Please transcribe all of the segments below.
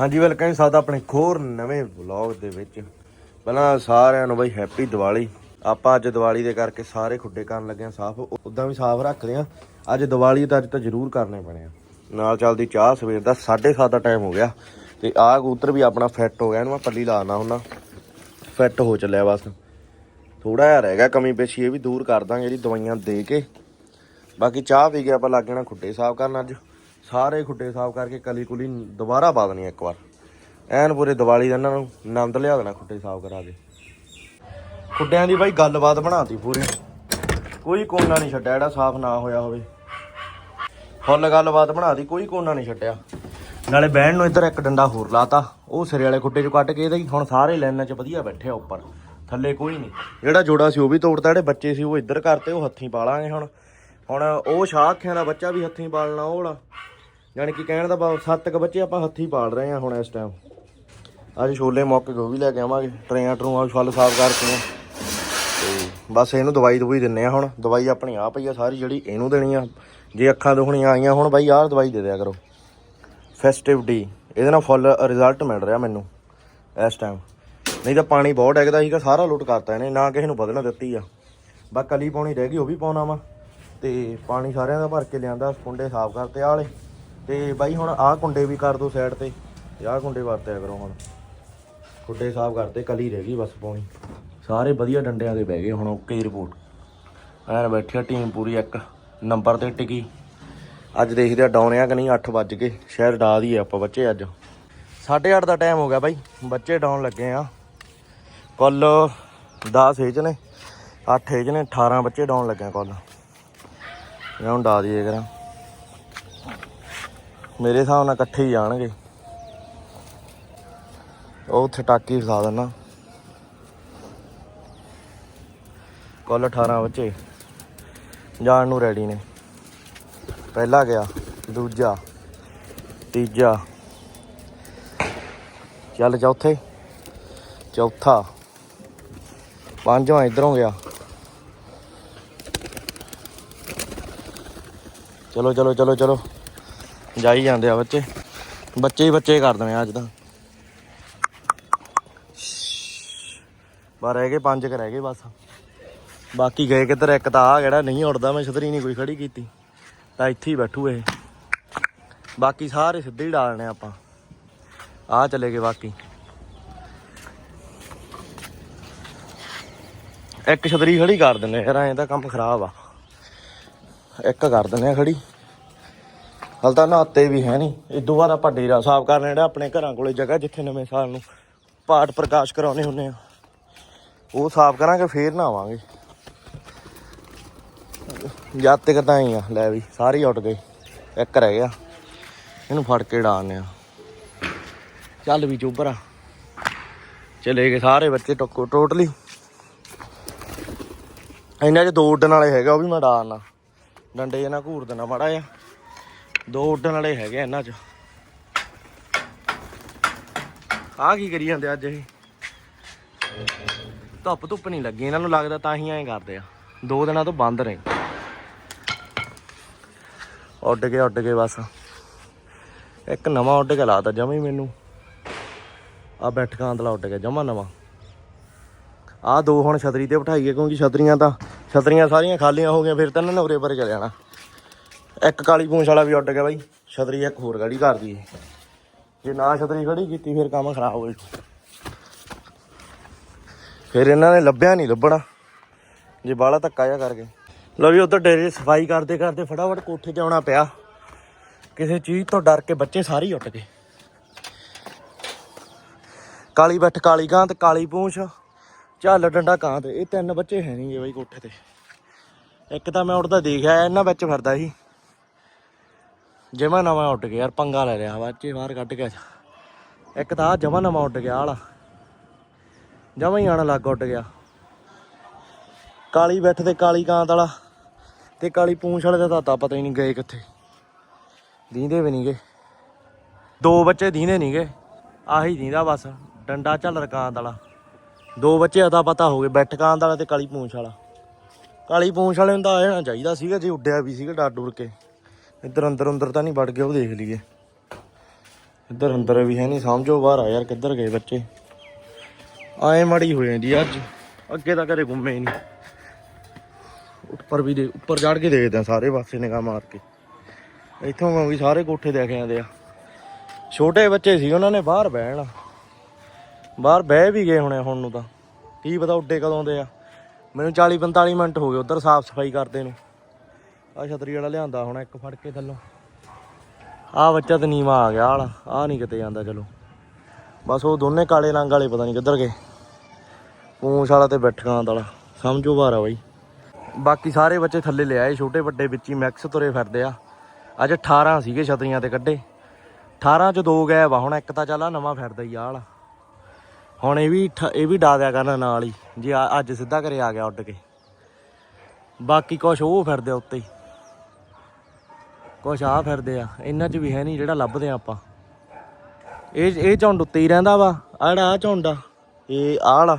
ਹਾਂਜੀ ਵੈਲਕਮ ਸਾਡਾ ਆਪਣੇ ਖੋਰ ਨਵੇਂ ਵਲੌਗ ਦੇ ਵਿੱਚ। ਪਹਿਲਾਂ ਸਾਰਿਆਂ ਨੂੰ ਬਈ ਹੈਪੀ ਦੀਵਾਲੀ। ਆਪਾਂ ਅੱਜ ਦੀਵਾਲੀ ਦੇ ਕਰਕੇ ਸਾਰੇ ਖੁੱਡੇ ਕਰਨ ਲੱਗੇ ਆ ਸਾਫ਼। ਉਦਾਂ ਵੀ ਸਾਫ਼ ਰੱਖਦੇ ਆ ਅੱਜ ਦੀਵਾਲੀ ਤਾਂ ਅੱਜ ਤਾਂ ਜ਼ਰੂਰ ਕਰਨੇ ਪੈਣੇ ਆ। ਨਾਲ ਚੱਲਦੀ ਚਾਹ ਸਵੇਰ ਦਾ 7:30 ਦਾ ਟਾਈਮ ਹੋ ਗਿਆ। ਤੇ ਆਹ ਕਬੂਤਰ ਵੀ ਆਪਣਾ ਫਿੱਟ ਹੋ ਗਿਆ, ਇਹਨੂੰ ਮੈਂ ਪੱਲੀ ਲਾਣਾ ਹੁੰਦਾ। ਫਿੱਟ ਹੋ ਚੱਲਿਆ ਬਸ। ਥੋੜਾ ਜਿਹਾ ਰਹਿ ਗਿਆ ਕਮੀ ਪੇਸ਼ੀ, ਇਹ ਵੀ ਦੂਰ ਕਰ ਦਾਂਗੇ ਇਹਦੀ ਦਵਾਈਆਂ ਦੇ ਕੇ। ਬਾਕੀ ਚਾਹ ਪੀ ਕੇ ਆਪਾਂ ਲੱਗ ਜਾਣਾ ਖੁੱਡੇ ਸਾਫ਼ ਕਰਨ ਅੱਜ। ਸਾਰੇ ਖੁੱਡੇ ਸਾਫ਼ ਕਰਕੇ ਕਲੀ ਕੁਲੀ ਦੁਬਾਰਾ ਪਾ ਦੇਣੀ ਇੱਕ ਵਾਰ। ਐਨ ਪੂਰੇ ਦੀਵਾਲੀ ਦਾ ਇਹਨਾਂ ਨੂੰ ਆਨੰਦ ਲਿਆ ਦੇਣਾ ਖੁੱਡੇ ਸਾਫ਼ ਕਰਾ ਕੇ। ਖੁੱਡਿਆਂ ਦੀ ਬਾਈ ਗੱਲਬਾਤ ਬਣਾਤੀ ਪੂਰੀ। ਕੋਈ ਕੋਨਾ ਨਹੀਂ ਛੱਡਿਆ ਜਿਹੜਾ ਸਾਫ਼ ਨਾ ਹੋਇਆ ਹੋਵੇ। ਫੁੱਲ ਗੱਲਬਾਤ ਬਣਾਤੀ, ਕੋਈ ਕੋਨਾ ਨਹੀਂ ਛੱਡਿਆ। ਨਾਲੇ ਬਹਿਣ ਨੂੰ ਇੱਧਰ ਇੱਕ ਡੰਡਾ ਹੋਰ ਲਾਤਾ। ਉਹ ਸਿਰੇ ਵਾਲੇ ਖੁੱਡੇ ਚੋਂ ਕੱਟ ਕੇ ਇਹਦਾ ਹੁਣ ਸਾਰੇ ਲਾਈਨਾਂ 'ਚ ਵਧੀਆ ਬੈਠੇ ਆ ਉੱਪਰ। ਥੱਲੇ ਕੋਈ ਨਹੀਂ। ਜਿਹੜਾ ਜੋੜਾ ਸੀ ਉਹ ਵੀ ਤੋੜਤਾ, ਜਿਹੜੇ ਬੱਚੇ ਸੀ ਉਹ ਇੱਧਰ ਕਰਤੇ, ਉਹ ਹੱਥੀਂ ਪਾਲਾਂਗੇ ਹੁਣ। ਹੁਣ ਉਹ ਸ਼ਾਹ ਅੱਖਿਆਂ ਦਾ ਬੱਚਾ ਵੀ ਹੱਥੀਂ ਪਾਲਣਾ, ਉਹ ਵਾਲਾ। ਯਾਨੀ ਕਿ ਕਹਿਣ ਦਾ ਭਾਵ ਸੱਤ ਕ ਬੱਚੇ ਆਪਾਂ ਹੱਥੀਂ ਪਾਲ ਰਹੇ ਆ ਹੁਣ ਇਸ ਟਾਈਮ ਅੱਜ ਛੋਲੇ ਮੌਕੇ ਗੋਭੀ ਲੈ ਕੇ ਆਵਾਂਗੇ, ਟਰੇਆਂ ਟਰੂਆਂ ਵੀ ਫੁੱਲ ਸਾਫ਼ ਕਰਕੇ। ਤੇ ਬਸ ਇਹਨੂੰ ਦਵਾਈ ਦਵਾਈ ਦਿੰਨੇ ਆ ਹੁਣ। ਦਵਾਈ ਆਪਣੀ ਆ ਪਈ ਆ, ਸਾਰੀ ਜਿਹੜੀ ਇਹਨੂੰ ਦੇਣੀ ਆ। ਜੇ ਅੱਖਾਂ ਦੁਖਣੀਆਂ ਆਈਆਂ ਹੁਣ ਬਾਈ, ਆਹ ਦਵਾਈ ਦੇ ਦਿਆ ਕਰੋ। ਫੈਸਟਿਵ ਡੀ ਇਹਦੇ ਨਾਲ ਫੁੱਲ ਰਿਜ਼ਲਟ ਮਿਲ ਰਿਹਾ ਮੈਨੂੰ ਇਸ ਟਾਈਮ ਨਹੀਂ ਤਾਂ ਪਾਣੀ ਬਹੁਤ ਡੈਗਦਾ ਸੀਗਾ, ਸਾਰਾ ਲੁੱਟ ਕਰਤਾ ਇਹਨੇ, ਨਾ ਕਿਸੇ ਨੂੰ ਬਦਲਣਾ ਦਿੱਤੀ ਆ। ਬਸ ਕਲੀ ਪਾਉਣੀ ਰਹਿ ਗਈ, ਉਹ ਵੀ ਪਾਉਣਾ ਵਾ। ਤੇ ਪਾਣੀ ਸਾਰਿਆਂ ਦਾ ਭਰ ਕੇ ਲਿਆਂਦਾ, ਕੁੰਡੇ ਸਾਫ਼ ਕਰਤੇ ਆਲੇ ਤੇ ਬਾਈ ਹੁਣ ਆਹ ਕੁੰਡੇ ਵੀ ਕਰ ਦੋ ਸਾਈਡ ਤੇ ਤੇ ਆਹ ਕੁੰਡੇ ਵਰਤਿਆ ਕਰੋ ਹੁਣ। ਕੁੰਡੇ ਸਾਫ਼ ਕਰਤੇ, ਕਲੀ ਰਹਿ ਗਈ ਬਸ ਪਾਉਣੀ ਸਾਰੇ ਵਧੀਆ ਡੰਡਿਆਂ ਦੇ ਬਹਿ ਗਏ ਹੁਣ ਓਕੇ ਦੀ ਰਿਪੋਰਟ ਐਨ ਬੈਠੀ ਟੀਮ ਪੂਰੀ ਇੱਕ ਨੰਬਰ ਤੇ ਟਿਕੀ। ਅੱਜ ਦੇਖਦੇ ਆ ਡਾਉਣਿਆ ਕਿ ਨਹੀਂ 8 ਵੱਜ ਗਏ ਸ਼ਹਿਰ ਡਾ ਦੀ ਆਪਾਂ ਬੱਚੇ ਅੱਜ। 8:30 ਦਾ ਟਾਈਮ ਹੋ ਗਿਆ ਬਾਈ, ਬੱਚੇ ਡਾਉਣ ਲੱਗੇ ਆ। ਕੁੱਲ 10 ਏਜ ਨੇ 8 ਏਜ ਨੇ 18 ਬੱਚੇ ਡਾਉਣ ਲੱਗੇ ਕੁੱਲ। ਇਹ ਹੁਣ ਡਾ ਦਈਏ ਕਰਾਂ। ਮੇਰੇ ਹਿਸਾਬ ਨਾਲ ਇਕੱਠੇ ਹੀ ਜਾਣਗੇ। ਉਹ ਉੱਥੇ ਟਾਕੀ ਫਸਾ ਦੇਣਾ। ਕੁੱਲ 18 ਬੱਚੇ ਜਾਣ ਨੂੰ ਰੈਡੀ ਨੇ। ਪਹਿਲਾ ਗਿਆ, ਦੂਜਾ, ਤੀਜਾ। ਚੱਲ ਚੌਥੇ। ਚੌਥਾ। ਪੰਜਵਾਂ ਇਧਰੋਂ ਗਿਆ। ਚਲੋ ਚਲੋ ਚਲੋ ਚਲੋ। ਜਾਈ ਜਾਂਦੇ ਆ ਬੱਚੇ। ਬੱਚੇ ਹੀ ਬੱਚੇ ਕਰ ਦਵੇਂ ਅੱਜ ਤਾਂ। ਬਸ ਰਹਿ ਗਏ ਪੰਜ ਕ ਰਹਿ ਗਏ ਬਸ। ਬਾਕੀ ਗਏ ਕਿੱਧਰ, ਇੱਕ ਤਾਂ ਆ ਜਿਹੜਾ ਨਹੀਂ ਉੜਦਾ ਮੈਂ ਛਤਰੀ ਨਹੀਂ ਕੋਈ ਖੜੀ ਕੀਤੀ। ਤਾਂ ਇੱਥੇ ਹੀ ਬੈਠੂ ਇਹ। ਬਾਕੀ ਸਾਰੇ ਸਿੱਧੇ ਹੀ ਡਾਲਣੇ ਆਪਾਂ। ਆ ਚਲੇ ਗਏ ਬਾਕੀ। ਇੱਕ ਛਤਰੀ ਖੜੀ ਕਰ ਦਿੰਨੇ ਯਾਰ, ਐਂ ਤਾਂ ਕੰਮ ਖਰਾਬ ਆ। ਇੱਕ ਕਰ ਦਿੰਨੇ ਆ ਖੜੀ। ਹਲ ਤਾਂ ਨਹਾਤੇ ਵੀ ਹੈ ਨਹੀਂ। ਇਦੋਂ ਬਾਅਦ ਆਪਾਂ ਡੇਰਾ ਸਾਫ਼ ਕਰਨਾ ਜਿਹੜਾ ਆਪਣੇ ਘਰਾਂ ਕੋਲੇ ਜਗ੍ਹਾ ਜਿੱਥੇ ਨਵੇਂ ਸਾਲ ਨੂੰ ਪਾਠ ਪ੍ਰਕਾਸ਼ ਕਰਾਉਣੇ ਹੁੰਨੇ ਆ। ਉਹ ਸਾਫ਼ ਕਰਾਂਗੇ, ਫੇਰ ਨਾਵਾਂਗੇ ਜਦ ਤੱਕ ਤਾਂ ਹੀ ਆ, ਲੈ ਵੀ, ਸਾਰੇ ਹੀ ਉੱਡ ਗਏ। ਇੱਕ ਰਹਿ ਗਿਆ। ਇਹਨੂੰ ਫੜ ਕੇ ਡਾਲਨੇ ਆ। ਚੱਲ ਵੀ ਚੋਬਰਾ ਚਲੇ ਗਏ ਸਾਰੇ ਬੱਚੇ ਟੋਕੋ, ਟੋਟਲੀ। ਇਹਨਾਂ 'ਚ ਦੋ ਉੱਡਣ ਵਾਲੇ ਹੈਗਾ, ਉਹ ਵੀ ਮੈਂ ਡਾਲਣਾ ਡੰਡੇ ਜਿਹੇ ਘੂਰ ਦੇਣਾ ਮਾੜਾ ਆ ਦੋ ਉੱਡਣ ਵਾਲੇ ਹੈਗੇ ਇਹਨਾਂ 'ਚ। ਆਹ ਕੀ ਕਰੀ ਜਾਂਦੇ ਅੱਜ ਇਹ ਧੁੱਪ ਧੁੱਪ ਨਹੀਂ ਲੱਗੀ, ਇਹਨਾਂ ਨੂੰ ਲੱਗਦਾ ਤਾਂ ਹੀ ਐਂ ਕਰਦੇ ਆ। ਦੋ ਦਿਨਾਂ ਤੋਂ ਬੰਦ ਰਹੇ। ਉੱਡ ਕੇ ਉੱਡ ਕੇ ਬਸ। ਇੱਕ ਨਵਾਂ ਉੱਡ ਕੇ ਲਾਤਾ ਜਮਾ ਹੀ ਮੈਨੂੰ। ਆ ਬੈਠਕਾਂ ਅੰਦਲਾ ਉੱਡ ਗਿਆ, ਜਮਾ ਨਵਾਂ। ਆ ਦੋ ਹੁਣ ਛਤਰੀ ਤੇ ਬਿਠਾਈਏ ਕਿਉਂਕਿ ਛਤਰੀਆਂ ਤਾਂ ਛਤਰੀਆਂ ਸਾਰੀਆਂ ਖਾਲੀਆਂ ਹੋ ਗਈਆਂ, ਫਿਰ ਤਾਂ ਇਹਨਾਂ ਨੇ ਉਰੇ ਪਰ ਚਲੇ ਜਾਣਾ। ਇੱਕ ਕਾਲੀ ਪੂੰਛ ਵਾਲਾ ਵੀ ਉੱਡ ਗਿਆ ਬਾਈ। ਛਤਰੀ ਇੱਕ ਹੋਰ ਗਾੜੀ ਕਰਦੀ ਦਈਏ। ਜੇ ਨਾ ਛਤਰੀ ਖੜੀ ਕੀਤੀ, ਫਿਰ ਕੰਮ ਖਰਾਬ ਹੋ ਜੂ ਫਿਰ ਇਹਨਾਂ ਨੇ ਲੱਭਿਆ ਨਹੀਂ ਲੱਭਣਾ। ਜੇ ਬਾਹਲਾ ਧੱਕਾ ਜਾ ਕਰਕੇ। ਲਓ ਵੀ ਉਧਰ ਡੇਰੇ ਦੀ ਸਫ਼ਾਈ ਕਰਦੇ ਕਰਦੇ ਫਟਾਫਟ ਕੋਠੇ 'ਚ ਆਉਣਾ ਪਿਆ। ਕਿਸੇ ਚੀਜ਼ ਤੋਂ ਡਰ ਕੇ ਬੱਚੇ ਸਾਰੇ ਹੀ ਉੱਟ ਗਏ। ਕਾਲੀ ਬੱਠ, ਕਾਲੀ ਗਾਂ ਤੇ ਕਾਲੀ ਪੂੰਛ, ਝੱਲ ਡੰਡਾ ਕਾਂ ਤੇ ਇਹ ਤਿੰਨ ਬੱਚੇ ਹੈ ਨਹੀਂਗੇ ਬਾਈ ਕੋਠੇ ਤੇ। ਇੱਕ ਤਾਂ ਮੈਂ ਉੱਡਦਾ ਦੇਖਿਆ, ਇਹਨਾਂ ਵਿੱਚ ਫਿਰਦਾ ਸੀ। ਜਮਾ ਨਵਾਂ ਉੱਡ ਗਿਆ, ਯਾਰ ਪੰਗਾ ਲੈ ਲਿਆ ਬੱਚੇ ਬਾਹਰ ਕੱਢ ਕੇ ਇੱਕ ਤਾਂ ਜਮਾ ਨਵਾਂ ਉੱਡ ਗਿਆ, ਆਲਾ। ਜਮਾ ਹੀ ਆਣ ਲੱਗ ਉੱਡ ਗਿਆ। ਕਾਲੀ ਬੈਠ ਤੇ ਕਾਲੀ ਕਾਂਤ ਵਾਲਾ ਤੇ ਕਾਲੀ ਪੂੰਛ ਵਾਲੇ ਦਾ ਤਾਂ ਪਤਾ ਹੀ ਨਹੀਂ ਗਏ ਕਿੱਥੇ। ਦੀਂਦੇ ਵੀ ਨਹੀਂ ਗਏ ਦੋ ਬੱਚੇ ਦੀਂਦੇ ਨਹੀਂ ਆਹੀ ਦੀਂਦਾ ਬਸ, ਡੰਡਾ ਝੱਲ ਕਾਂਤ ਵਾਲਾ। ਦੋ ਬੱਚੇ ਅਦਾ ਪਤਾ ਹੋ ਗਏ, ਬੈਠ ਕਾਂਤ ਵਾਲਾ ਤੇ ਕਾਲੀ ਪੂੰਛ ਵਾਲਾ। ਕਾਲੀ ਪੂੰਛ ਵਾਲੇ ਨੂੰ ਤਾਂ ਆ ਜਾਣਾ ਚਾਹੀਦਾ ਸੀਗਾ, ਜੇ ਉੱਡਿਆ ਵੀ ਸੀਗਾ ਡਰ ਡੁਰ ਕੇ। ਇੱਧਰ ਅੰਦਰ ਅੰਦਰ ਤਾਂ ਨਹੀਂ ਵੜ ਗਿਆ ਉਹ ਦੇਖ ਲਈਏ। ਇੱਧਰ ਅੰਦਰ ਵੀ ਹੈ ਨਹੀਂ, ਸਮਝੋ ਬਾਹਰ ਆ ਯਾਰ, ਕਿੱਧਰ ਗਏ ਬੱਚੇ। ਆਏ ਮੜੀ ਹੋ ਜਾਂਦੀ ਅੱਜ। ਅੱਗੇ ਤਾਂ ਕਦੇ ਘੁੰਮੇ ਹੀ ਨਹੀਂ। ਉੱਪਰ ਵੀ ਦੇ ਉੱਪਰ ਚੜ ਕੇ ਦੇਖਦੇ ਆ ਸਾਰੇ ਪਾਸੇ ਨਿਗਾਹ ਮਾਰ ਕੇ। ਇੱਥੋਂ ਮੈਂ ਵੀ ਸਾਰੇ ਕੋਠੇ ਦੇਖ ਆਂਦੇ ਆ। ਛੋਟੇ ਬੱਚੇ ਸੀ, ਉਹਨਾਂ ਨੇ ਬਾਹਰ ਬਹਿਣਾ ਬਾਹਰ ਬਹਿ ਵੀ ਗਏ ਹੋਣੇ ਹੁਣ ਨੂੰ ਤਾਂ। ਕੀ ਪਤਾ ਉੱਡੇ ਕਦੋਂ ਦੇ ਆ। ਮੈਨੂੰ 40 45 ਮਿੰਟ ਹੋ ਗਏ, ਉਧਰ ਸਾਫ਼ ਸਫ਼ਾਈ ਕਰਦੇ ਨੂੰ। ਆ ਛਤਰੀ ਵਾਲਾ ਲਿਆਂਦਾ ਹੁਣ ਇੱਕ ਫੜ ਕੇ ਥੱਲੋਂ। ਆ ਬੱਚਾ ਤੇ ਨੀਵਾ ਆ ਗਿਆ ਆਲਾ ਆ ਨਹੀਂ ਕਿਤੇ ਜਾਂਦਾ, ਚਲੋ। ਬਸ ਉਹ ਦੋਨੇ ਕਾਲੇ ਰੰਗ ਵਾਲੇ ਪਤਾ ਨਹੀਂ ਕਿੱਧਰ ਗਏ। ਪੂੰਛ ਵਾਲਾ ਤੇ ਬੈਠਕਾਂ ਵਾਲਾ, ਸਮਝੋ ਬਾਰਾ ਬਾਈ। ਬਾਕੀ ਸਾਰੇ ਬੱਚੇ ਥੱਲੇ ਲਿਆਏ ਛੋਟੇ ਵੱਡੇ ਵਿੱਚ ਹੀ ਮੈਕਸ ਤੁਰੇ ਫਿਰਦੇ ਆ। ਅੱਜ 18 ਸੀਗੇ ਛਤਰੀਆਂ ਤੇ ਕੱਢੇ। 18 ਚ ਦੋ ਗਏ ਵਾ ਹੁਣ ਇੱਕ ਤਾਂ ਚੱਲ ਆ, ਨਵਾਂ ਫਿਰਦਾ ਹੀ ਆਲਾ ਹੁਣ ਇਹ ਵੀ ਠ- ਇਹ ਵੀ ਡਾ ਦਿਆ ਕਰਨਾ ਨਾਲ ਹੀ, ਜੇ ਆ- ਅੱਜ ਸਿੱਧਾ ਘਰੇ ਆ ਗਿਆ ਉੱਡ ਕੇ। ਬਾਕੀ ਕੁਛ ਉਹ ਫਿਰਦੇ ਉੱਤੇ ਹੀ। ਕੁਛ ਆ ਫਿਰਦੇ ਆ, ਇਹਨਾਂ 'ਚ ਵੀ ਹੈ ਨਹੀਂ ਜਿਹੜਾ ਲੱਭਦੇ ਆ ਆਪਾਂ। ਇਹ ਇਹ ਝੁੰਡ ਉੱਤੇ ਹੀ ਰਹਿੰਦਾ ਵਾ ਆ ਜਿਹੜਾ ਆ ਝੁੰਡ ਆ, ਇਹ ਆਲਾ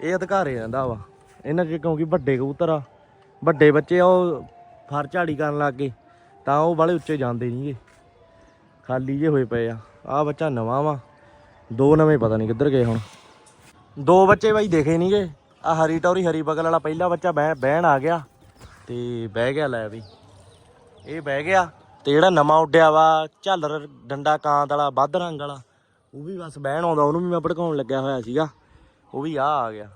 ਇਹ ਅਧਿਕਾਰੇ ਰਹਿੰਦਾ ਵਾ। ਇਹਨਾਂ 'ਚ ਕਿਉਂਕਿ ਵੱਡੇ ਕਬੂਤਰ ਆ, ਵੱਡੇ ਬੱਚੇ ਆ, ਉਹ ਫਰ ਝਾੜੀ ਕਰਨ ਲੱਗ ਗਏ, ਤਾਂ ਉਹ ਬਾਲੇ ਉੱਚੇ ਜਾਂਦੇ ਨਹੀਂਗੇ ਖਾਲੀ ਜੇ ਹੋਏ ਪਏ ਆ ਆ ਬੱਚਾ ਨਵਾਂ ਵਾ, ਦੋ ਨਵੇਂ ਪਤਾ ਨਹੀਂ ਕਿੱਧਰ ਗਏ ਹੁਣ। ਦੋ ਬੱਚੇ ਬਾਈ ਦੇਖੇ ਨਹੀਂਗੇ ਆ ਹਰੀ ਟੌਰੀ ਹਰੀ ਬਗਲ ਵਾਲਾ ਪਹਿਲਾ ਬੱਚਾ ਬਹਿ, ਬਹਿਣ ਆ ਗਿਆ, ਤੇ ਬਹਿ ਗਿਆ ਲੈ ਵੀ। ਇਹ ਬਹਿ ਗਿਆ ਤੇ ਜਿਹੜਾ ਨਵਾਂ ਉੱਡਿਆ ਵਾ, ਝਾਲਰ, ਡੰਡਾ ਕਾਂਤ ਵਾਲਾ ਵੱਧ ਰੰਗ ਵਾਲਾ, ਉਹ ਵੀ ਬਸ ਬਹਿਣ ਆਉਂਦਾ, ਉਹਨੂੰ ਵੀ ਮੈਂ ਭੜਕਾਉਣ ਲੱਗਿਆ ਹੋਇਆ ਸੀਗਾ। ਉਹ ਵੀ ਆ ਆ ਗਿਆ।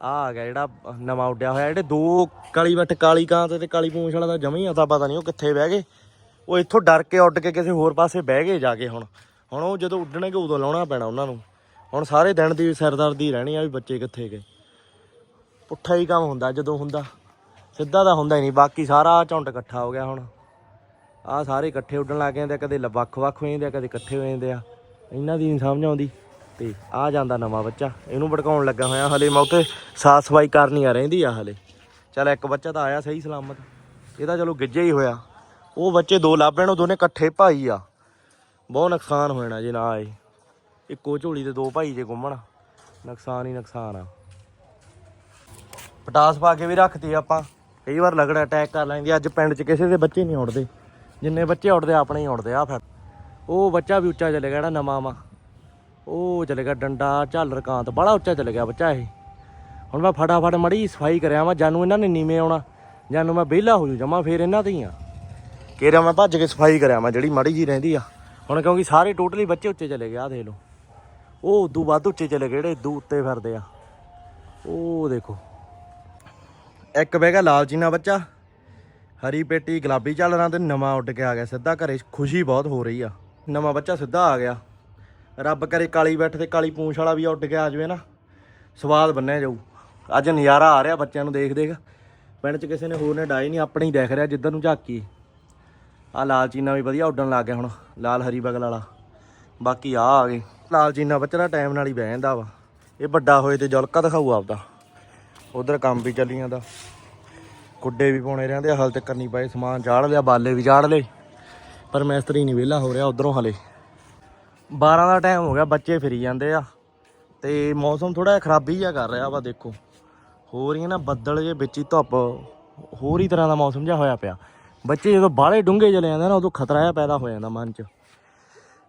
ਆ ਆ ਗਿਆ ਜਿਹੜਾ ਨਵਾਂ ਉੱਡਿਆ ਹੋਇਆ, ਜਿਹੜੇ ਦੋ ਕਾਲੀ ਬੱਟ ਕਾਲੀ ਕਾਂਤ ਤੇ ਕਾਲੀ ਪੂੰਛ ਵਾਲਾ ਦਾ ਜਮਾ ਹੀ ਅਤਾ ਪਤਾ ਨਹੀਂ ਉਹ ਕਿੱਥੇ ਬਹਿ ਗਏ। ਉਹ ਇੱਥੋਂ ਡਰ ਕੇ ਉੱਡ ਕੇ ਕਿਸੇ ਹੋਰ ਪਾਸੇ ਬਹਿ ਗਏ ਜਾ ਕੇ ਹੁਣ। ਹੁਣ ਉਹ ਜਦੋਂ ਉੱਡਣਗੇ, ਉਦੋਂ ਲਾਉਣਾ ਪੈਣਾ ਉਹਨਾਂ ਨੂੰ। ਹੁਣ ਸਾਰੇ ਦਿਨ ਦੀ ਸਿਰਦਰਦੀ ਰਹਿਣੀ ਆ ਵੀ ਬੱਚੇ ਕਿੱਥੇ ਗਏ। ਪੁੱਠਾ ਹੀ ਕੰਮ ਹੁੰਦਾ ਜਦੋਂ ਹੁੰਦਾ। ਸਿੱਧਾ ਤਾਂ ਹੁੰਦਾ ਹੀ ਨਹੀਂ, ਬਾਕੀ ਸਾਰਾ ਝੁੰਡ ਇਕੱਠਾ ਹੋ ਗਿਆ ਹੁਣ। ਆ ਸਾਰੇ ਇਕੱਠੇ ਉੱਡਣ ਲੱਗ ਜਾਂਦੇ ਆ, ਕਦੇ ਵੱਖ-ਵੱਖ ਹੋ ਜਾਂਦੇ ਆ, ਕਦੇ ਇਕੱਠੇ ਹੋ ਜਾਂਦੇ ਆ। ਇਹਨਾਂ ਦੀ ਨਹੀਂ ਸਮਝ ਆਉਂਦੀ। ਤੇ ਆ ਜਾਂਦਾ ਨਵਾਂ ਬੱਚਾ, ਇਹਨੂੰ ਭੜਕਾਉਣ ਲੱਗਾ ਹੋਇਆ ਹਲੇ, ਮੈਂ ਉੱਥੇ ਸਾਫ਼ ਸਫ਼ਾਈ ਕਰਨੀ ਆ, ਰਹਿੰਦੀ ਆ ਹਲੇ। ਚੱਲ ਇੱਕ ਬੱਚਾ ਤਾਂ ਆਇਆ ਸਹੀ ਸਲਾਮਤ ਇਹਦਾ ਚਲੋ ਗਿੱਜੇ ਹੀ ਹੋਇਆ। ਉਹ ਬੱਚੇ ਦੋ ਲੱਭਣ, ਉਹ ਦੋਨੇ ਇਕੱਠੇ ਭਾਈ ਆ। ਬਹੁਤ ਨੁਕਸਾਨ ਹੋ ਜਾਣਾ ਜੇ ਨਾ ਆਏ। ਇੱਕੋ ਝੋਲੀ ਦੇ ਦੋ ਭਾਈ ਜੇ ਘੁੰਮਣ ਨੁਕਸਾਨ ਹੀ ਨੁਕਸਾਨ ਆ। ਪਟਾਸ ਪਾ ਕੇ ਵੀ ਰੱਖਤੀ ਆਪਾਂ। ਕਈ ਵਾਰ ਲਗੜਾ ਅਟੈਕ ਕਰ ਲੈਂਦੀ ਅੱਜ ਪਿੰਡ 'ਚ ਕਿਸੇ ਦੇ ਬੱਚੇ ਨਹੀਂ ਉੱਡਦੇ। ਜਿੰਨੇ ਬੱਚੇ ਉੱਡਦੇ ਆਪਣੇ ਹੀ ਉੱਡਦੇ ਆ ਫਿਰ। ਉਹ ਬੱਚਾ ਵੀ ਉੱਚਾ ਚਲੇ ਗਿਆ ਜਿਹੜਾ ਨਵਾਂ ਵਾ। ਉਹ ਚਲੇ ਗਿਆ ਡੰਡਾ ਝਾਲਰ ਕਾਂਤ ਬੜਾ ਉੱਚਾ ਚਲੇ ਗਿਆ ਬੱਚਾ ਇਹ। ਹੁਣ ਮੈਂ ਫਟਾਫਟ ਮੜੀ ਸਫ਼ਾਈ ਕਰਿਆ ਵਾ, ਜਾਨੂੰ ਇਹਨਾਂ ਨੇ ਨੀਵੇਂ ਆਉਣਾ, ਜਾਨੂੰ ਮੈਂ ਵਿਹਲਾ ਹੋ ਜੂ, ਜਮਾ ਫੇਰ ਇਹਨਾਂ ਤੇ ਹੀ ਆ। ਕਿਹੜਾ ਮੈਂ ਭੱਜ ਕੇ ਸਫ਼ਾਈ ਕਰਿਆ ਮੈਂ ਜਿਹੜੀ ਮੜੀ ਜੀ ਰਹਿੰਦੀ ਆ। ਹੁਣ ਕਿਉਂਕਿ ਸਾਰੇ ਟੋਟਲੀ ਬੱਚੇ ਉੱਚੇ ਚਲੇ ਗਏ ਆ ਦੇਖ ਲਓ। ਉਹ ਉਦੋਂ ਵੱਧ ਉੱਚੇ ਚਲੇ ਗਏ ਜਿਹੜੇ ਦੂ ਉੱਤੇ ਫਿਰਦੇ ਆ। ਉਹ ਦੇਖੋ। ਇੱਕ ਬਹਿ ਗਿਆ ਲਾਲ ਚੀਨਾ ਬੱਚਾ। ਹਰੀ ਪੇਟੀ ਗੁਲਾਬੀ ਝਾਲਰਾਂ ਤੇ ਨਵਾਂ ਉੱਡ ਕੇ ਆ ਗਿਆ ਸਿੱਧਾ ਘਰੇ, ਖੁਸ਼ੀ ਬਹੁਤ ਹੋ ਰਹੀ ਆ। ਨਵਾਂ ਬੱਚਾ ਸਿੱਧਾ ਆ ਗਿਆ। ਰੱਬ ਕਰੇ ਕਾਲੀ ਬੈਠ ਤੇ ਕਾਲੀ ਪੂੰਛ ਵਾਲਾ ਵੀ ਉੱਡ ਕੇ ਆ ਜਾਵੇ ਨਾ। ਸਵਾਦ ਬੰਨਿਆ ਜਾਊ। ਅੱਜ ਨਜ਼ਾਰਾ ਆ ਰਿਹਾ ਬੱਚਿਆਂ ਨੂੰ ਦੇਖ ਦੇਖ ਪਿੰਡ 'ਚ ਕਿਸੇ ਨੇ ਹੋਰ ਨੇ ਡਾਈ ਨਹੀਂ ਆਪਣੇ ਹੀ ਦੇਖ ਰਿਹਾ, ਜਿੱਧਰ ਨੂੰ ਝਾਕੀ ਆ ਲਾਲ ਚੀਨਾ ਵੀ ਵਧੀਆ ਉੱਡਣ ਲੱਗ ਗਿਆ ਹੁਣ, ਲਾਲ ਹਰੀ ਬਗਲ ਵਾਲਾ। ਬਾਕੀ ਆ ਆ ਗਏ। ਲਾਲ ਚੀਨਾ ਬੱਚਾ ਦਾ ਟਾਈਮ ਨਾਲ ਹੀ ਬਹਿ ਜਾਂਦਾ ਵਾ। ਇਹ ਵੱਡਾ ਹੋਏ ਤੇ ਜਲਕਾ ਦਿਖਾਊ ਆਪਦਾ। ਉਧਰ ਕੰਮ ਵੀ ਚੱਲੀ ਜਾਂਦਾ। ਕੁੱਡੇ ਵੀ ਪਾਉਣੇ ਰਹਿੰਦੇ ਆ, ਹਲ ਤੱਕ ਨਹੀਂ ਪਏ ਸਮਾਨ। ਚਾੜ ਲਿਆ ਬਾਲੇ ਵੀ ਚਾੜ ਲਏ। ਪਰ ਮੈਸਤਰੀ ਨਹੀਂ ਵਿਹਲਾ ਹੋ ਰਿਹਾ ਉਧਰੋਂ ਹਲੇ। 12 ਦਾ ਟਾਈਮ ਹੋ ਗਿਆ ਬੱਚੇ ਫਿਰੀ ਜਾਂਦੇ ਆ। ਤੇ ਮੌਸਮ ਥੋੜਾ ਖਰਾਬੀ ਜਿਹਾ ਕਰ ਰਿਹਾ ਵਾ ਦੇਖੋ। ਹੋ ਰਹੀ ਹੈ ਨਾ ਬੱਦਲ ਜੇ ਵਿੱਚ ਹੀ ਧੁੱਪ। ਹੋਰ ਹੀ ਤਰ੍ਹਾਂ ਦਾ ਮੌਸਮ ਜਿਹਾ ਹੋਇਆ ਪਿਆ। ਬੱਚੇ ਜਦੋਂ ਬਾਹਲੇ ਡੂੰਘੇ ਚਲੇ ਜਾਂਦੇ ਨਾ ਉਦੋਂ ਖਤਰਾ ਜਿਹਾ ਪੈਦਾ ਹੋ ਜਾਂਦਾ ਮਨ 'ਚ।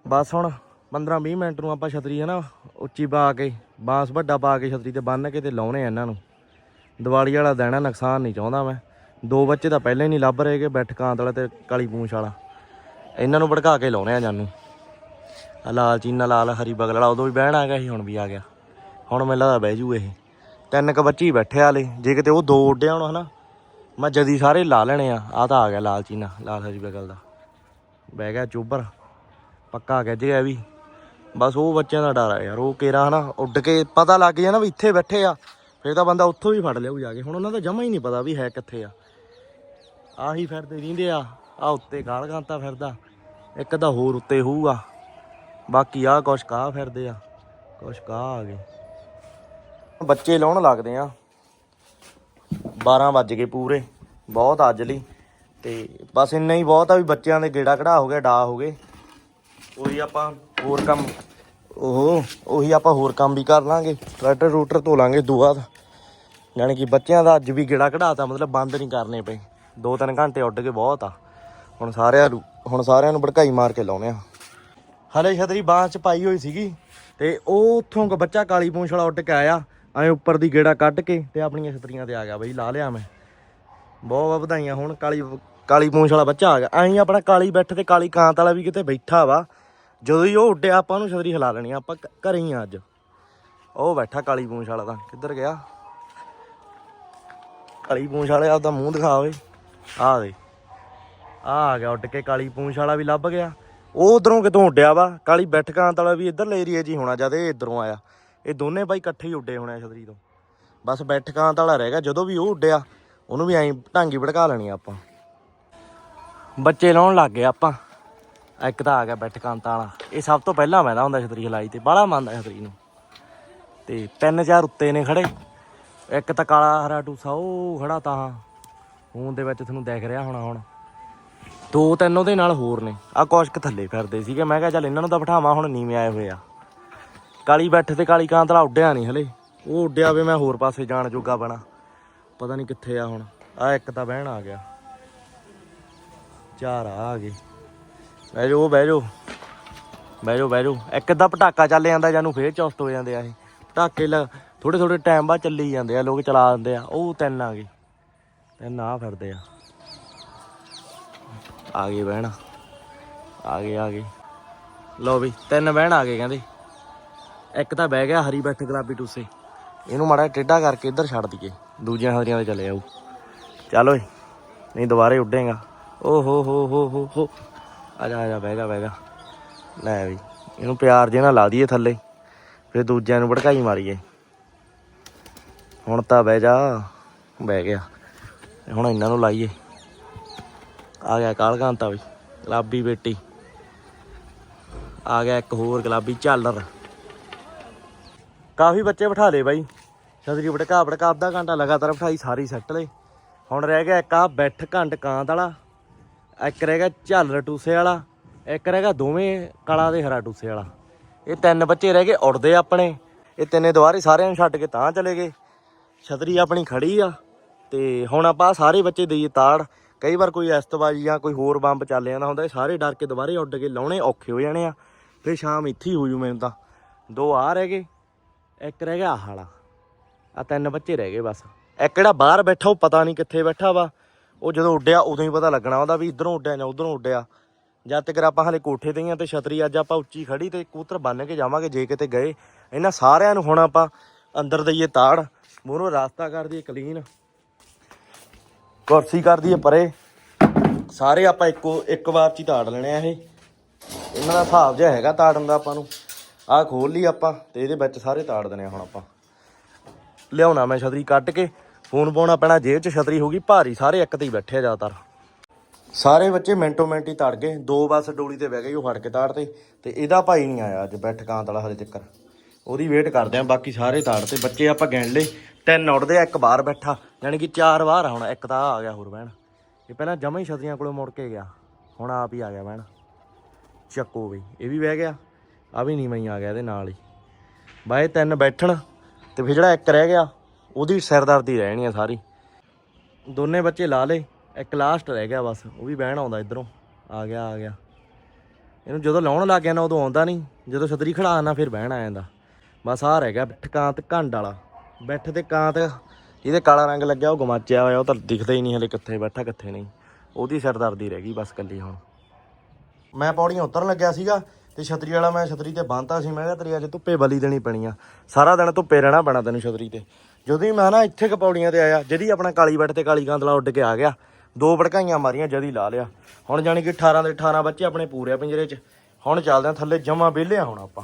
ਬਸ ਹੁਣ 15 20 ਮਿੰਟ ਨੂੰ ਆਪਾਂ ਛਤਰੀ ਹੈ ਨਾ ਉੱਚੀ ਪਾ ਕੇ ਬਾਂਸ ਵੱਡਾ ਪਾ ਕੇ ਛਤਰੀ ਤੇ ਬੰਨ ਕੇ ਤੇ ਲਾਉਣੇ ਆ ਇਹਨਾਂ ਨੂੰ। ਦੀਵਾਲੀ ਵਾਲਾ ਦੇਣਾ ਨੁਕਸਾਨ ਨਹੀਂ ਚਾਹੁੰਦਾ ਮੈਂ। ਦੋ ਬੱਚੇ ਤਾਂ ਪਹਿਲਾਂ ਹੀ ਨਹੀਂ ਲੱਭ ਰਹੇਗੇ ਬੈਠ ਕਾਂਤ ਵਾਲਾ ਤੇ ਕਾਲੀ ਪੂੰਛ ਵਾਲਾ। ਇਹਨਾਂ ਨੂੰ ਭੜਕਾ ਕੇ ਲਾਉਣੇ ਆ ਜਾਨੂੰ। ਆ ਲਾਲ ਚੀਨਾ, ਲਾਲ ਹਰੀ ਬਗਲ ਵਾਲਾ, ਉਦੋਂ ਵੀ ਬਹਿਣ ਆ ਗਿਆ ਸੀ, ਹੁਣ ਵੀ ਆ ਗਿਆ। ਹੁਣ ਮੈਨੂੰ ਲੱਗਦਾ ਬਹਿ ਜੂ ਇਹ। ਤਿੰਨ ਕ ਬੱਚੇ ਹੀ ਬੈਠੇ ਆਲੇ ਜੇ ਕਿਤੇ ਉਹ ਦੋ ਉੱਡਿਆ ਹੁਣ ਹਨਾ, ਮੈਂ ਜਦੀ ਸਾਰੇ ਲਾ ਲੈਣੇ ਆ। ਆ ਤਾਂ ਆ ਗਿਆ ਲਾਲ ਚੀਨਾ, ਲਾਲ ਹਰੀ ਬਗਲ ਦਾ। ਬਹਿ ਗਿਆ ਚੋਬਰ ਪੱਕਾ ਗਿੱਜ ਗਿਆ ਇਹ ਵੀ। ਬਸ ਉਹ ਬੱਚਿਆਂ ਦਾ ਡਰ ਆ ਯਾਰ, ਉਹ ਕੇਰਾ ਹਨਾ, ਉੱਡ ਕੇ ਪਤਾ ਲੱਗ ਜਾਣਾ ਵੀ ਇੱਥੇ ਬੈਠੇ ਆ। ਫਿਰ ਤਾਂ ਬੰਦਾ ਉੱਥੋਂ ਵੀ ਫੜ ਲਿਆਉ ਜਾ ਕੇ। ਹੁਣ ਉਹਨਾਂ ਦਾ ਜਮਾ ਹੀ ਨਹੀਂ ਪਤਾ ਵੀ ਹੈ ਕਿੱਥੇ ਆ। ਆਹੀ ਫਿਰਦੇ ਰਹਿੰਦੇ ਆ। ਆ ਉੱਤੇ ਗਾਲ ਗਾਂਤਾ ਫਿਰਦਾ। ਇੱਕ ਤਾਂ ਹੋਰ ਉੱਤੇ ਹੋਊਗਾ। ਬਾਕੀ ਆ ਕੁਛ ਕਾ ਫਿਰਦੇ ਆ। ਕੁਛ ਕਾ ਆ ਗਏ। ਬੱਚੇ ਲਾਉਣ ਲੱਗਦੇ ਆ। 12 ਵੱਜ ਗਏ ਪੂਰੇ। ਬਹੁਤ ਅੱਜ ਲਈ ਤੇ ਬਸ ਇੰਨਾ ਹੀ ਬਹੁਤ ਆ ਵੀ ਬੱਚਿਆਂ ਦੇ ਗੇੜਾ ਕਢਾ ਹੋ ਗਿਆ, ਡਾ ਹੋ ਗਏ। ਉਹੀ ਆਪਾਂ ਹੋਰ ਕੰਮ ਉਹ ਉਹੀ ਆਪਾਂ ਹੋਰ ਕੰਮ ਵੀ ਕਰ ਲਾਂਗੇ। ਟਰੈਕਟਰ ਰੂਟਰ ਧੋ ਲਾਂਗੇ ਦੁਆ ਯਾਨੀ ਕਿ ਬੱਚਿਆਂ ਦਾ ਅੱਜ ਵੀ ਗੇੜਾ ਕਢਾਤਾ ਮਤਲਬ ਬੰਦ ਨਹੀਂ ਕਰਨੇ ਪਏ। 2-3 ਘੰਟੇ ਉੱਡ ਕੇ ਬਹੁਤ ਆ। ਹੁਣ ਸਾਰਿਆਂ ਨੂੰ ਹੁਣ ਸਾਰਿਆਂ ਨੂੰ ਭੜਕਾਈ ਮਾਰ ਕੇ ਲਾਉਣੇ ਆ। ਹਲੇ ਛਤਰੀ ਬਾਂਹ ਚ ਪਾਈ ਹੋਈ ਸੀਗੀ ਤੇ ਉਹ ਉੱਥੋਂ ਕੋ ਬੱਚਾ ਕਾਲੀ ਪੂੰਛ ਵਾਲਾ ਉੱਡ ਕੇ ਆਇਆ ਐ ਉੱਪਰ ਦੀ ਗੇੜਾ ਕੱਢ ਕੇ ਤੇ ਆਪਣੀਆਂ ਛਤਰੀਆਂ ਤੇ ਆ ਗਿਆ ਬਈ ਲਾ ਲਿਆ ਮੈਂ। ਬਹੁਤ ਬਹੁਤ ਵਧਾਈਆਂ ਹੁਣ ਕਾਲੀ ਕਾਲੀ ਪੂੰਛ ਵਾਲਾ ਬੱਚਾ ਆ ਗਿਆ। ਐਂ ਆਪਣਾ ਕਾਲੀ ਬੈਠ ਤੇ ਕਾਲੀ ਕਾਂਤ ਵਾਲਾ ਵੀ ਕਿਤੇ ਬੈਠਾ ਵਾ। ਜਦੋਂ ਹੀ ਉਹ ਉੱਡਿਆ ਆਪਾਂ ਨੂੰ ਛਤਰੀ ਹਿਲਾ ਲੈਣੀ ਆ, ਆਪਾਂ ਘਰੇ ਹੀ ਆ ਅੱਜ। ਉਹ ਬੈਠਾ ਕਾਲੀ ਪੂੰਛ ਵਾਲਾ ਤਾਂ ਕਿੱਧਰ ਗਿਆ? ਕਾਲੀ ਪੂੰਛ ਵਾਲੇ ਆਪਦਾ ਮੂੰਹ ਦਿਖਾ ਓਏ ਆ ਦੇ। ਆ ਆ ਗਿਆ ਉੱਡ ਕੇ ਕਾਲੀ ਪੂੰਛ ਵਾਲਾ ਵੀ ਲੱਭ ਗਿਆ। ਉਹ ਉਧਰੋਂ ਕਿਤੋਂ ਉੱਡਿਆ ਵਾ? ਕਾਲੀ ਬੈਠਕਾਂ ਵਾਲਾ ਵੀ ਇੱਧਰਲੇ ਏਰੀਆ 'ਚ ਹੋਣਾ, ਜਦ ਇਹ ਇਧਰੋਂ ਆਇਆ। ਇਹ ਦੋਨੇ ਬਾਈ ਇਕੱਠੇ ਹੀ ਉੱਡੇ ਹੋਣੇ ਛਤਰੀ ਤੋਂ। ਬਸ ਬੈਠਕਾਂ ਵਾਲਾ ਰਹਿ ਗਿਆ, ਜਦੋਂ ਵੀ ਉਹ ਉੱਡਿਆ, ਉਹਨੂੰ ਵੀ ਐਂ ਢਾਂਗੀ ਭੜਕਾ ਲੈਣੀ ਆਪਾਂ। ਬੱਚੇ ਲਾਉਣ ਲੱਗ ਗਏ ਆਪਾਂ। ਇੱਕ ਤਾਂ ਆ ਗਿਆ ਬੈਠਕਾਂ ਵਾਲਾ। ਇਹ ਸਭ ਤੋਂ ਪਹਿਲਾਂ ਮੈਂਦਾ ਹੁੰਦਾ ਛਤਰੀ ਹਲਾਈ ਤੇ, ਬਾਹਲਾ ਮੰਨਦਾ ਛਤਰੀ ਨੂੰ। ਤੇ ਤਿੰਨ ਚਾਰ ਉੱਤੇ ਨੇ ਖੜੇ। ਇੱਕ ਤਾਂ ਕਾਲਾ ਹਰਾ ਟੂਸਾ ਉਹ ਖੜਾ ਤਾਂ ਫੋਨ ਦੇ ਵਿੱਚ ਤੁਹਾਨੂੰ ਦਿਖ ਰਿਹਾ ਹੋਣਾ ਹੁਣ। ਦੋ ਤਿੰਨ ਉਹਦੇ ਨਾਲ ਹੋਰ ਨੇ। ਆ ਕੁਛ ਥੱਲੇ ਫਿਰਦੇ ਸੀਗੇ। ਮੈਂ ਕਿਹਾ ਚੱਲ ਇਹਨਾਂ ਨੂੰ ਤਾਂ ਬਿਠਾਵਾਂ, ਹੁਣ ਨੀਵੇਂ ਆਏ ਹੋਏ ਆ। ਕਾਲੀ ਬੈਠੇ ਤੇ ਕਾਲੀ ਕਾਂਤਲਾ ਉੱਡਿਆ ਨਹੀਂ ਹਲੇ। ਉਹ ਉੱਡਿਆ ਵੇ ਮੈਂ ਹੋਰ ਪਾਸੇ ਜਾਣ ਜੋਗਾ ਬਣਾ। ਪਤਾ ਨਹੀਂ ਕਿੱਥੇ ਆ ਹੁਣ। ਆ ਇੱਕ ਤਾਂ ਬਹਿਣ ਆ ਗਿਆ। ਚਾਰ ਆ ਗਏ। ਬਹਿ ਜਾਓ ਬਹਿ ਜਾਓ। ਬਹਿ ਜਾਓ ਬਹਿ ਜਾਓ। ਇੱਕ ਅੱਧਾ ਪਟਾਕਾ ਚੱਲ ਜਾਂਦਾ ਜਾਨੂੰ ਫੇਰ ਚੁਸਤ ਹੋ ਜਾਂਦੇ ਆ ਇਹ। ਪਟਾਕੇ ਥੋੜੇ ਥੋੜੇ ਟਾਈਮ ਬਾਅਦ ਚੱਲੀ ਜਾਂਦੇ ਆ, ਲੋਕ ਚਲਾ ਦਿੰਦੇ ਆ। ਉਹ ਤਿੰਨ ਆ ਗਏ। ਤਿੰਨ ਆ ਫਿਰਦੇ ਆ। ਆ ਗਏ ਬਹਿਣ। ਆ ਗਏ ਆ ਗਏ। ਲਓ ਵੀ, ਤਿੰਨ ਬਹਿਣ ਆ ਗਏ ਕਹਿੰਦੇ। ਇੱਕ ਤਾਂ ਬਹਿ ਗਿਆ ਹਰੀ ਬੈਠ ਗੁਲਾਬੀ ਟੂਸੇ। ਇਹਨੂੰ ਮਾੜਾ ਜਿਹਾ ਟੇਢਾ ਕਰਕੇ ਇੱਧਰ ਛੱਡ ਦਈਏ। ਦੂਜੀਆਂ ਹਰੀਆਂ ਤੇ ਚਲੇ ਆਊ। ਚੱਲ ਓਏ, ਨਹੀਂ ਦੁਬਾਰੇ ਉੱਡੇਗਾ। ਓ ਹੋ ਹੋ ਹੋ ਹੋ ਹੋ। ਆ ਜਾ ਆ ਜਾ, ਬਹਿ ਜਾ ਬਹਿ ਜਾ ਲੈ ਵੀ, ਇਹਨੂੰ ਪਿਆਰ ਜੇ ਨਾਲ ਲਾ ਦਈਏ ਥੱਲੇ। ਫਿਰ ਦੂਜਿਆਂ ਨੂੰ ਭੜਕਾਈ ਮਾਰੀਏ। ਹੁਣ ਤਾਂ ਬਹਿ ਜਾ। ਬਹਿ ਗਿਆ। ਹੁਣ ਇਹਨਾਂ ਨੂੰ ਲਾਈਏ। ਆ ਗਿਆ ਕਾਲਕਾਂਤਾ ਵੀ ਗੁਲਾਬੀ ਬੇਟੀ ਆ ਗਿਆ ਇੱਕ ਹੋਰ ਗੁਲਾਬੀ ਝਾਲਰ। ਕਾਫੀ ਬੱਚੇ ਬਿਠਾ ਲਏ ਬਾਈ। ਛਤਰੀ ਭੜਕਾ ਭੜਕਾ ਅੱਧਾ ਘੰਟਾ ਲਗਾਤਾਰ ਬਿਠਾਈ ਸਾਰੀ ਸੈੱਟ ਲਏ ਹੁਣ ਰਹਿ ਗਿਆ ਇੱਕ ਆ ਬੈਠ ਘੰਟ ਕਾਂਤ ਵਾਲਾ। ਇੱਕ ਰਹਿ ਗਿਆ ਝਾਲਰ ਟੂਸੇ ਵਾਲਾ। ਇੱਕ ਰਹਿ ਗਿਆ ਦੋਵੇਂ ਕਾਲਾ ਦੇ ਹਰਾ ਟੂਸੇ ਵਾਲਾ। ਇਹ ਤਿੰਨ ਬੱਚੇ ਰਹਿ ਗਏ ਉੜਦੇ ਆਪਣੇ। ਇਹ ਤਿੰਨੇ ਦੁਆਰੇ ਸਾਰਿਆਂ ਨੂੰ ਛੱਡ ਕੇ ਤਾਂ ਚਲੇ ਗਏ। ਛਤਰੀ ਆਪਣੀ ਖੜੀ ਆ ਤੇ ਹੁਣ ਆਪਾਂ ਸਾਰੇ ਬੱਚੇ ਦਈਏ ਤਾੜ। ਕਈ ਵਾਰ ਕੋਈ ਐਸਤਬਾਜੀ ਜਾਂ ਕੋਈ ਹੋਰ ਬੰਬ ਚੱਲ ਜਾਂਦਾ ਹੁੰਦਾ, ਇਹ ਸਾਰੇ ਡਰ ਕੇ ਦੁਬਾਰੇ ਉੱਡ ਕੇ ਲਾਉਣੇ ਔਖੇ ਹੋ ਜਾਣੇ ਆ। ਫਿਰ ਸ਼ਾਮ ਇੱਥੇ ਹੀ ਹੋ ਜੂ ਮੈਨੂੰ ਤਾਂ। ਦੋ ਆ ਰਹਿ ਗਏ, ਇੱਕ ਰਹਿ ਗਿਆ ਆਹ ਵਾਲਾ। ਆ ਤਿੰਨ ਬੱਚੇ ਰਹਿ ਗਏ ਬਸ। ਇੱਕ ਜਿਹੜਾ ਬਾਹਰ ਬੈਠਾ, ਉਹ ਪਤਾ ਨਹੀਂ ਕਿੱਥੇ ਬੈਠਾ ਵਾ। ਉਹ ਜਦੋਂ ਉੱਡਿਆ, ਉਦੋਂ ਹੀ ਪਤਾ ਲੱਗਣਾ ਉਹਦਾ ਵੀ ਇਧਰੋਂ ਉੱਡਿਆ ਜਾਂ ਉਧਰੋਂ ਉੱਡਿਆ। ਜਦ ਤੱਕ ਆਪਾਂ ਹਲੇ ਕੋਠੇ ਤੇ ਹੀ ਆ ਤੇ ਛਤਰੀ ਅੱਜ ਆਪਾਂ ਉੱਚੀ ਖੜੀ ਤੇ ਕਬੂਤਰ ਬੰਨ ਕੇ ਜਾਵਾਂਗੇ ਜੇ ਕਿਤੇ ਗਏ। ਇਹਨਾਂ ਸਾਰਿਆਂ ਨੂੰ ਹੁਣ ਆਪਾਂ ਅੰਦਰ ਦਈਏ ਤਾੜ। ਮੂਹਰੋਂ ਰਾਸਤਾ ਕਰ ਦਈਏ ਕਲੀਨ ਕੁਰਸੀ ਕਰ ਦਈਏ ਪਰੇ। ਸਾਰੇ ਆਪਾਂ ਇੱਕੋ, ਇੱਕ ਵਾਰ ਚ ਹੀ ਤਾੜ ਲੈਣੇ ਆ ਇਹ। ਇਹਨਾਂ ਦਾ ਹਿਸਾਬ ਜਿਹਾ ਹੈਗਾ ਤਾੜਨ ਦਾ ਆਪਾਂ ਨੂੰ। ਆਹ ਖੋਲ ਲਈ ਆਪਾਂ ਤੇ ਇਹਦੇ ਵਿੱਚ ਸਾਰੇ ਤਾੜ ਦੇਣੇ ਆ ਹੁਣ ਆਪਾਂ। ਲਿਆਉਣਾ ਮੈਂ ਛਤਰੀ ਕੱਢ ਕੇ। ਫੋਨ ਪਾਉਣਾ ਪੈਣਾ ਜੇਬ 'ਚ ਛਤਰੀ ਹੋਗੀ ਭਾਰੀ ਸਾਰੇ ਇੱਕ ਤੇ ਹੀ ਬੈਠੇ ਆ ਜ਼ਿਆਦਾਤਰ। ਸਾਰੇ ਬੱਚੇ ਮਿੰਟੋ ਮਿੰਟ ਹੀ ਤੜ ਗਏ। ਦੋ ਬਸ ਡੋਲੀ ਤੇ ਬਹਿ ਗਏ ਉਹ ਫੜ ਕੇ ਤਾੜ ਤੇ। ਤੇ ਇਹਦਾ ਭਾਈ ਨਹੀਂ ਆਇਆ ਅੱਜ ਬੈਠ ਕਾਂਤ ਵਾਲਾ ਹਲੇ ਤੱਕ ਉਹਦੀ ਵੇਟ ਕਰਦੇ ਆ, ਬਾਕੀ ਸਾਰੇ ਤਾੜ ਤੇ। ਬੱਚੇ ਆਪਾਂ ਗਿਣ ਲਏ। ਤਿੰਨ ਉੱਡਦੇ ਆ, ਇੱਕ ਬਾਹਰ ਬੈਠਾ। ਯਾਨੀ ਕਿ ਚਾਰ ਬਾਹਰ ਆ ਹੁਣ, ਇੱਕ ਤਾਂ ਆਹ ਆ ਗਿਆ ਹੋਰ ਬਹਿਣ। ਇਹ ਪਹਿਲਾਂ ਜਮਾਂ ਹੀ ਛਤਰੀਆਂ ਕੋਲੋਂ ਮੁੜ ਕੇ ਗਿਆ। ਹੁਣ ਆਪ ਹੀ ਆ ਗਿਆ ਬਹਿਣ। ਚੱਕੋ ਬਈ, ਇਹ ਵੀ ਬਹਿ ਗਿਆ। ਆ ਵੀ ਨਹੀਂ ਮੈਂ ਆ ਗਿਆ ਇਹਦੇ ਨਾਲ ਹੀ। ਬਾਏ ਤਿੰਨ ਬੈਠਣ ਤੇ ਫਿਰ ਜਿਹੜਾ ਇੱਕ ਰਹਿ ਗਿਆ, ਉਹਦੀ ਸਿਰਦਰਦੀ ਰਹਿਣੀ ਆ ਸਾਰੀ। ਦੋਨੇ ਬੱਚੇ ਲਾ ਲੇ ਇੱਕ ਲਾਸਟ ਰਹਿ ਗਿਆ ਬਸ, ਉਹ ਵੀ ਬਹਿਣ ਆਉਂਦਾ ਇਧਰੋਂ। ਆ ਗਿਆ ਆ ਗਿਆ। ਇਹਨੂੰ ਜਦੋਂ ਲਾਉਣ ਲੱਗ ਗਿਆ ਨਾ, ਉਦੋਂ ਆਉਂਦਾ ਨਹੀਂ। ਜਦੋਂ ਛਤਰੀ ਖੜਾ ਆਣਾ ਫਿਰ ਬਹਿਣ ਆ ਜਾਂਦਾ। ਬਸ ਆ ਰਹਿ ਗਿਆ ਠਕਾਂਤ ਘੰਡ ਵਾਲਾ। ਬਿੱਠ ਤੇ ਕਾਂ 'ਤੇ, ਜਿਹਦੇ ਕਾਲਾ ਰੰਗ ਲੱਗਿਆ ਉਹ ਗਮਾਚਿਆ ਹੋਇਆ, ਉਹ ਤਾਂ ਦਿਖਦਾ ਹੀ ਨਹੀਂ ਹਲੇ ਕਿੱਥੇ ਬੈਠਾ, ਕਿੱਥੇ ਨਹੀਂ। ਉਹਦੀ ਸਿਰਦਰਦੀ ਰਹਿ ਗਈ ਬਸ ਕੱਲੀ ਹੁਣ। ਮੈਂ ਪੌੜੀਆਂ ਉਤਰਨ ਲੱਗਿਆ ਸੀਗਾ ਤੇ ਛਤਰੀ ਵਾਲਾ ਮੈਂ ਛਤਰੀ ਤੇ ਬੰਨਤਾ ਸੀ, ਮੈਂ ਕਿਹਾ ਤੇਰੀ ਅੱਜ ਧੁੱਪੇ ਬਲੀ ਦੇਣੀ ਪੈਣੀ ਆ। ਸਾਰਾ ਦਿਨ ਧੁੱਪੇ ਰਹਿਣਾ ਪੈਣਾ ਤੈਨੂੰ ਛਤਰੀ ਤੇ। ਜਦੋਂ ਹੀ ਮੈਂ ਨਾ ਇੱਥੇ ਕ ਪੌੜੀਆਂ ਤੇ ਆਇਆ, ਜਦੀ ਆਪਣਾ ਕਾਲੀ ਬੈਠ ਤੇ ਕਾਲੀ ਗਾਂਦਲਾ ਉੱਡ ਕੇ ਆ ਗਿਆ, ਦੋ ਭੜਕਾਈਆਂ ਮਾਰੀਆਂ, ਜਦੀ ਲਾ ਲਿਆ। ਹੁਣ ਜਾਣੀ ਕਿ 18 ਦੇ 18 ਬੱਚੇ ਆਪਣੇ ਪੂਰੇ ਪਿੰਜਰੇ 'ਚ। ਹੁਣ ਚੱਲਦੇ ਆ ਥੱਲੇ ਜਮਾ ਵਿਹਲੇ ਹੁਣ ਆਪਾਂ।